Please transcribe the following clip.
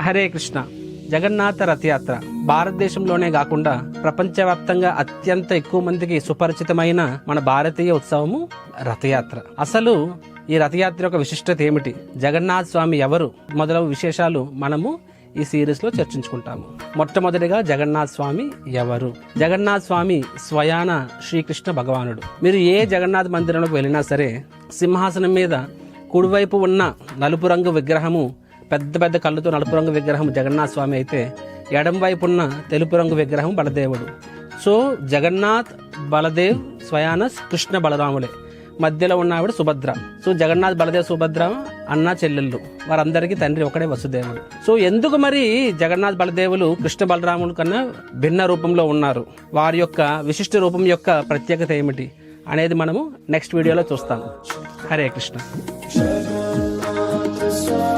హరే కృష్ణ. జగన్నాథ రథయాత్ర భారతదేశంలోనే కాకుండా ప్రపంచవ్యాప్తంగా అత్యంత ఎక్కువ మందికి సుపరిచితమైన మన భారతీయ ఉత్సవము రథయాత్ర. అసలు ఈ రథయాత్ర యొక్క విశిష్టత ఏమిటి? జగన్నాథ్ స్వామి ఎవరు? మొదలగు విశేషాలు మనము ఈ సిరీస్లో చర్చించుకుంటాము. మొట్టమొదటిగా జగన్నాథ్ స్వామి ఎవరు? జగన్నాథ్ స్వామి స్వయాన శ్రీకృష్ణ భగవానుడు. మీరు ఏ జగన్నాథ్ మందిరంలోకి వెళ్ళినా సరే సింహాసనం మీద కుడివైపు ఉన్న నలుపు రంగు విగ్రహము పెద్ద పెద్ద కళ్ళుతో నలుపు రంగు విగ్రహం జగన్నాథ్ స్వామి అయితే ఎడం వైపు ఉన్న తెలుపు రంగు విగ్రహం బలదేవుడు. సో జగన్నాథ్ బలదేవ్ స్వయానస్ కృష్ణ బలరాములే. మధ్యలో ఉన్న ఆవిడ సుభద్ర. సో జగన్నాథ్ బలదేవ్ సుభద్ర అన్న చెల్లెళ్ళు. వారందరికీ తండ్రి ఒకడే వసుదేవుడు. సో ఎందుకు మరి జగన్నాథ్ బలదేవులు కృష్ణ బలరాముల కన్నా భిన్న రూపంలో ఉన్నారు? వారి యొక్క విశిష్ట రూపం యొక్క ప్రత్యేకత ఏమిటి అనేది మనము నెక్స్ట్ వీడియోలో చూస్తాము. హరే కృష్ణ. Swami